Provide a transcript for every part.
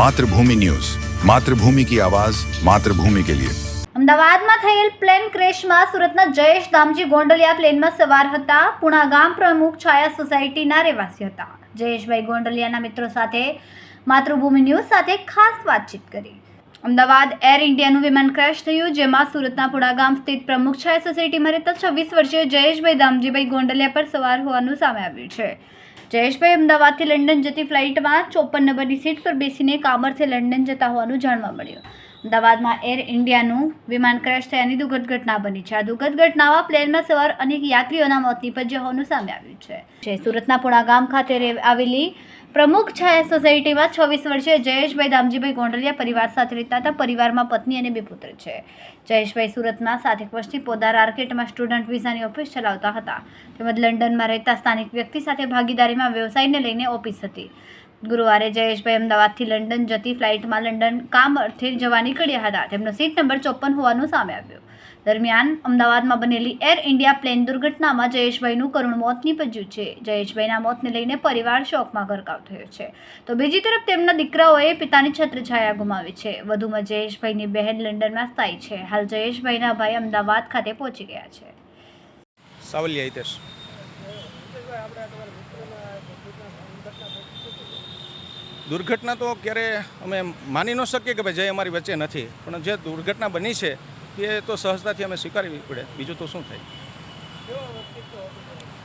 Mathrubhumi news. Mathrubhumi કી આવાઝ માતૃભૂમિ કે લિયે. અમદાવાદમાં થયેલ પ્લેન ક્રેશમાં સુરતના જયેશ દામજી ગોંડલિયા પ્લેનમાં સવાર હતા. પુણા ગામ પ્રમુખ છાયા સોસાયટીના રહેવાસી હતા. જયેશભાઈ ગોંડલિયાના મિત્રો સાથે માતૃભૂમિ ન્યૂઝ સાથે ખાસ વાતચીત કરી. અમદાવાદ એર ઇન્ડિયાનું વિમાન ક્રેશ થયું, જેમાં સુરતના પુડા ગામ સ્થિત પ્રમુખ છાયા સોસાયટીમાં રહેતા છવ્વીસ વર્ષીય જયેશભાઈ દામજીભાઈ ગોંડલિયા પર સવાર હોવાનું સામે આવ્યું છે. જયેશભાઈ અમદાવાદથી લંડન જતી ફ્લાઇટમાં ચોપન નંબરની સીટ પર બેસીને કામરથી લંડન જતા હોવાનું જાણવા મળ્યું. અમદાવાદમાં એર ઇન્ડિયાનું વિમાન ક્રેશ થયાની દુર્ઘટ ઘટના બની છે. આ દુઃખદ ઘટનામાં પ્લેનમાં સવાર અનેક યાત્રીઓના મોત નીપજ્યા હોવાનું સામે આવ્યું છે. સુરતના પુણા ગામ ખાતે આવેલી પ્રમુખ છાયા સોસાયટીમાં છવ્વીસ વર્ષીય જયેશભાઈ દામજીભાઈ ગોંડલિયા પરિવાર સાથે રહેતા હતા. પરિવારમાં પત્ની અને બે પુત્ર છે. જયેશભાઈ સુરતમાં સાત વર્ષથી પોદાર આર્કેટમાં સ્ટુડન્ટ વિઝાની ઓફિસ ચલાવતા હતા. તેમજ લંડનમાં રહેતા સ્થાનિક વ્યક્તિ સાથે ભાગીદારીમાં વ્યવસાયને લઈને ઓફિસ હતી. ગુરુવારે જયેશભાઈ અમદાવાદથી લંડન જતી ફ્લાઇટમાં લંડન કામ અર્થે જવા નીકળ્યા હતા. તેમનો સીટ નંબર ચોપન હોવાનું સામે આવ્યું. દરમિયાન અમદાવાદમાં બનેલી એર ઇન્ડિયા પ્લેન દુર્ઘટનામાં જયેશભાઈનું કરુણ મોત નીપજ્યું છે. જયેશભાઈના મોતને લઈને પરિવાર શોકમાં ગરકાવ થયો છે. તો બીજી તરફ તેમના દીકરાઓએ પિતાની છત્રછાયા ગુમાવી છે. વધુમાં જયેશભાઈની બહેન લંડનમાં સ્થાયી છે. હાલ જયેશભાઈના ભાઈ અમદાવાદ ખાતે પહોંચી ગયા છે. સાવલિયા હિતેશ. દુર્ઘટના તો ક્યારે અમે માની ન શકીએ કે ભાઈ જય અમારી વચ્ચે નથી, પણ જે દુર્ઘટના બની છે, એ તો સહજતાથી અમે સ્વીકારવી પડે. બીજું તો શું થાય?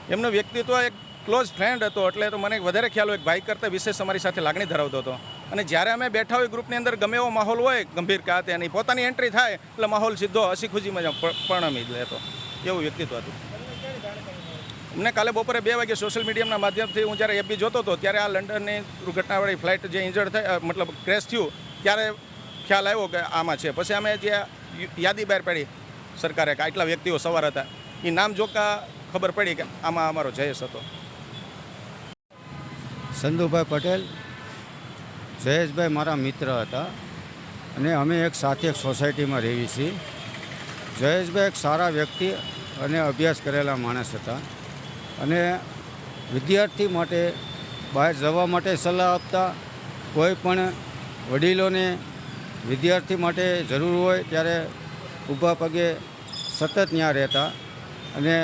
એમનો વ્યક્તિત્વ એક ક્લોઝ ફ્રેન્ડ હતો, એટલે તો મને વધારે ખ્યાલ હોય ભાઈ કરતાં વિશેષ અમારી સાથે લાગણી ધરાવતો હતો. અને જ્યારે અમે બેઠા હોય ગ્રુપની અંદર, ગમે એવો માહોલ હોય, ગંભીર કાતે એની પોતાની એન્ટ્રી થાય, એટલે માહોલ સીધો હસી ખુશીમાં પરિણમી લેતો. એવું વ્યક્તિત્વ હતું. અમને કાલે બપોરે બે વાગે સોશિયલ મીડિયાના માધ્યમથી હું જ્યારે એપી જોતો હતો, ત્યારે આ લંડનની દુર્ઘટનાવાળી ફ્લાઇટ જે ઇન્જર્ડ થઈ મતલબ ક્રેશ થયું, ત્યારે ખ્યાલ આવ્યો કે આમાં છે. પછી અમે જે યાદી બહાર પાડી સરકારે કે આટલા વ્યક્તિઓ સવાર હતા એ નામ જોતા ખબર પડી કે આમાં અમારો જયેશ હતો. સંધુભાઈ પટેલ, જયેશભાઈ મારા મિત્ર હતા અને અમે એક સાથે એક સોસાયટીમાં રહીએ છીએ જયેશભાઈ એક સારા વ્યક્તિ અને અભ્યાસ કરેલા માણસ હતા. અને વિદ્યાર્થી માટે બહાર જવા માટે સલાહ આપતા કોઈ પણ વડીલોને વિદ્યાર્થી માટે જરૂર હોય ત્યારે ઊભા પગે સતત ત્યાં રહેતા અને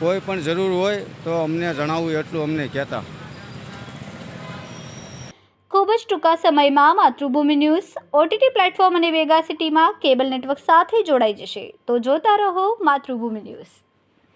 કોઈ પણ જરૂર હોય તો અમને જણાવવું એટલું અમને કહેતા. ખૂબ જ ટૂંકા સમયમાં માતૃભૂમિ ન્યૂઝ, ઓટીટી પ્લેટફોર્મ અને વેગા સિટીમાં કેબલ નેટવર્ક સાથે જોડાઈ જશે. તો જોતા રહો માતૃભૂમિ ન્યૂઝ.